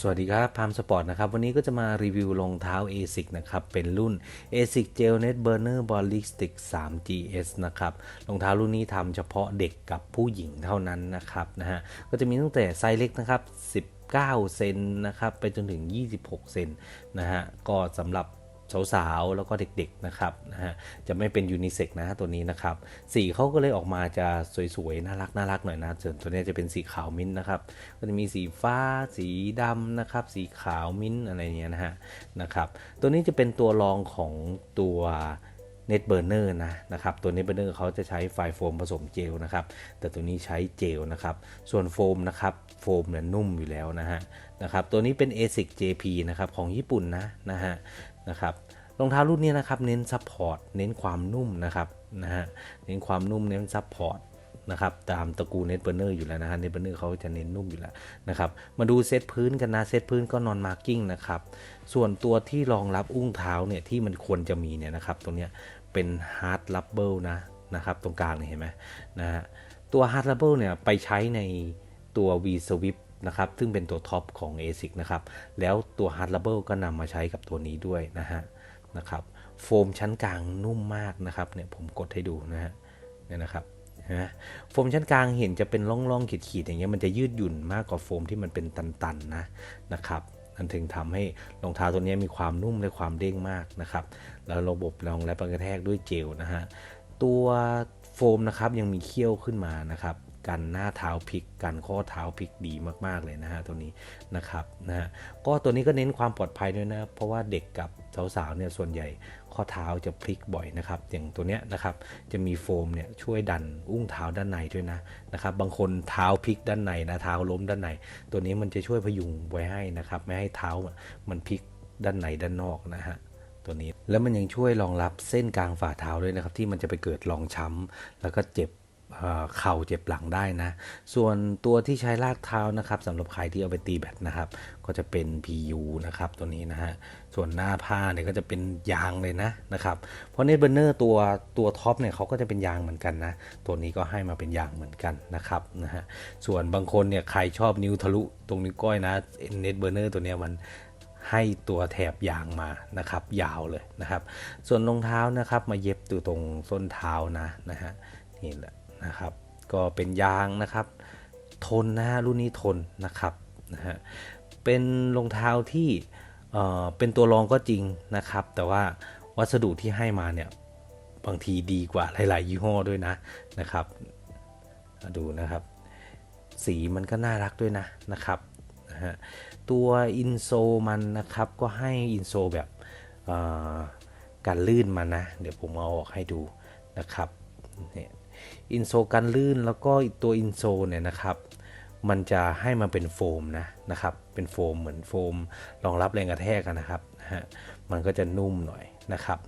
สวัสดีครับพามสปอร์ตนะครับ วันนี้ก็จะมารีวิวรองเท้า ASIC นะครับ เป็นรุ่น ASIC Gel Net Burner Ballistic 3 GS นะครับรองเท้ารุ่นนี้ทำเฉพาะเด็กกับผู้หญิงเท่านั้นนะครับนะฮะก็จะมีตั้งแต่ไซส์เล็กนะครับ 19 เซนนะครับ ไปจนถึง 26 เซนนะฮะก็สำหรับ สาวๆ แล้วก็เด็กๆนะครับนะฮะจะไม่เป็นยูนิเซ็กนะตัวนี้นะครับสีเขาก็เลยออกมาจะสวยๆ น่ารักน่ารักหน่อยนะส่วนตัวนี้จะเป็นสีขาวมิ้นท์นะครับ ก็จะมีสีฟ้าสีดำนะครับ สีขาวมิ้นท์อะไรเงี้ยนะฮะนะครับตัวนี้จะเป็นตัวรองของตัว Net Burner นะนะครับตัว Net Burner เขาจะใช้ไฟโฟมผสมเจลนะครับ แต่ตัวนี้ใช้เจลนะครับ ส่วนโฟมนะครับโฟมเนี่ยนุ่มอยู่แล้วนะฮะนะครับตัวนี้เป็น ASIC JP นะครับของญี่ปุ่นนะนะฮะ นะครับรองเท้ารุ่นนี้นะครับเน้นซัพพอร์ตเน้นความนุ่มนะครับนะฮะเน้นความนุ่มเน้นซัพพอร์ตนะครับตามตระกูลเน็ตเบอร์เนอร์อยู่แล้วนะฮะเน็ตเบอร์เนอร์เขาจะเน้นนุ่มอยู่แล้วนะครับมาดูเซตพื้นกันนะเซตพื้นก็นอนมาร์กิ้งนะครับส่วนตัวที่รองรับอุ้งเท้าเนี่ยที่มันควรจะมีเนี่ยนะครับตรงเนี้ยเป็นฮาร์ดลับเบิลนะนะครับตรงกลางเนี่ยเห็นไหมนะฮะตัวฮาร์ดลับเบิลเนี่ยไปใช้ในตัว V Swift นะครับซึ่งเป็นตัวท็อปของ ASIC นะครับแล้วตัว Hard Rubber ก็นำมาใช้กับตัวนี้ด้วยนะฮะนะครับโฟมชั้นกลางนุ่มมากนะครับเนี่ยผมกดให้ดูนะฮะเนี่ยนะครับนะโฟมชั้นกลางเห็นจะเป็นร่องๆขีดๆอย่างเงี้ยมันจะยืดหยุ่นมากกว่าโฟมที่มันเป็นตันๆนะนะครับนั่นถึงทำให้รองเท้าตัวนี้มีความนุ่มและความเด้งมากนะครับ แล้วระบบรองและกระแทกด้วยเจลนะฮะตัวโฟมนะครับยังมีเขี้ยวขึ้นมานะครับ กันหน้าเท้าพลิกกันข้อเท้าพลิกดีมากๆเลยนะฮะตัวนี้นะครับนะฮะก็ตัวนี้ก็เน้นความปลอดภัยด้วยนะเพราะว่าเด็กกับสาวๆเนี่ยส่วนใหญ่ข้อเท้าจะพลิกบ่อยนะครับ อย่างตัวเนี้ยนะครับจะมีโฟมเนี่ยช่วยดันอุ้งเท้าด้านในด้วยนะนะครับ บางคนเท้าพลิกด้านในนะเท้าล้มด้านใน ตัวนี้มันจะช่วยพยุงไว้ให้นะครับ ไม่ให้เท้ามันพลิกด้านในด้านนอกนะฮะตัวนี้แล้วมันยังช่วยรองรับเส้นกลางฝ่าเท้าด้วยนะครับ ที่มันจะไปเกิดรองช้ำแล้วก็เจ็บ เข่าเจ็บหลังได้นะ ส่วนตัวที่ใช้ลากเท้านะครับสำหรับใครที่เอาไปตีแบตนะครับ ก็จะเป็น PU นะครับตัวนี้นะฮะ ส่วนหน้าผ้าเนี่ยก็จะเป็นยางเลยนะนะครับ เพราะเน็ตเบอร์เนอร์ตัวตัวท็อปเนี่ยเขาก็จะเป็นยางเหมือนกันนะ ตัวนี้ก็ให้มาเป็นยางเหมือนกันนะครับนะฮะ ส่วนบางคนเนี่ยใครชอบนิ้วทะลุตรงนิ้วก้อยนะเน็ตเบอร์เนอร์ตัวเนี้ยมันให้ตัวแถบยางมานะครับ ยาวเลยนะครับ ส่วนรองเท้านะครับมาเย็บตัวตรงส้นเท้านะนะฮะนี่แหละ นะครับ ก็เป็นยางนะครับ ทนนะฮะรุ่นนี้ทนนะครับนะฮะเป็นรองเท้าที่เอ่อเป็นตัวรองก็จริงนะครับ แต่ว่าวัสดุที่ให้มาเนี่ยบางทีดีกว่าหลาย ๆ ยี่ห้อด้วยนะนะครับ ดูนะครับ สีมันก็น่ารักด้วยนะนะครับนะฮะตัวอินโซมันนะครับก็ให้อินโซแบบการลื่นมานะ เดี๋ยวผมเอาออกให้ดูนะครับเนี่ย อินโซกันลื่นแล้วก็ตัวอินโซเนี่ยนะครับมันจะให้มันเป็นโฟมนะนะครับ เป็นโฟมเหมือนโฟมรองรับแรงกระแทกนะครับนะฮะมันก็จะนุ่มหน่อยนะครับ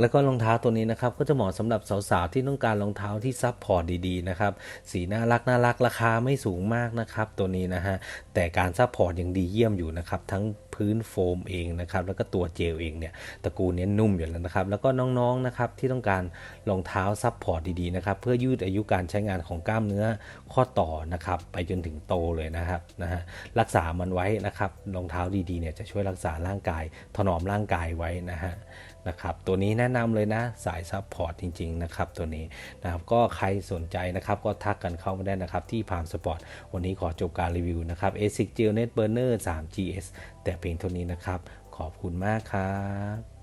แล้วก็รองเท้าตัวนี้นะครับก็จะเหมาะสำหรับสาวๆที่ต้องการรองเท้าที่ซับพอร์ตดีๆนะครับสีน่ารักน่ารักราคาไม่สูงมากนะครับตัวนี้นะฮะแต่การซับพอร์ตยังดีเยี่ยมอยู่นะครับทั้งพื้นโฟมเองนะครับแล้วก็ตัวเจลเองเนี่ยตระกูลนี้นุ่มอยู่แล้วนะครับแล้วก็น้องๆนะครับที่ต้องการรองเท้าซับพอร์ตดีๆนะครับเพื่อยืดอายุการใช้งานของกล้ามเนื้อข้อต่อนะครับไปจนถึงโตเลยนะครับนะฮะรักษามันไว้นะครับรองเท้าดีๆเนี่ยจะช่วยรักษาร่างกายถนอมร่างกายไว้นะฮะ นะครับตัวนี้แนะนำเลยนะสายซับพอร์ตจริงๆนะครับตัวนี้นะครับก็ใครสนใจนะครับก็ทักกันเข้ามาได้นะครับที่พามสปอร์ตวันนี้ขอจบการรีวิวนะครับ ASIC Gel Net Burner 3 GS แต่เพียงเท่านี้นะครับ ขอบคุณมากครับ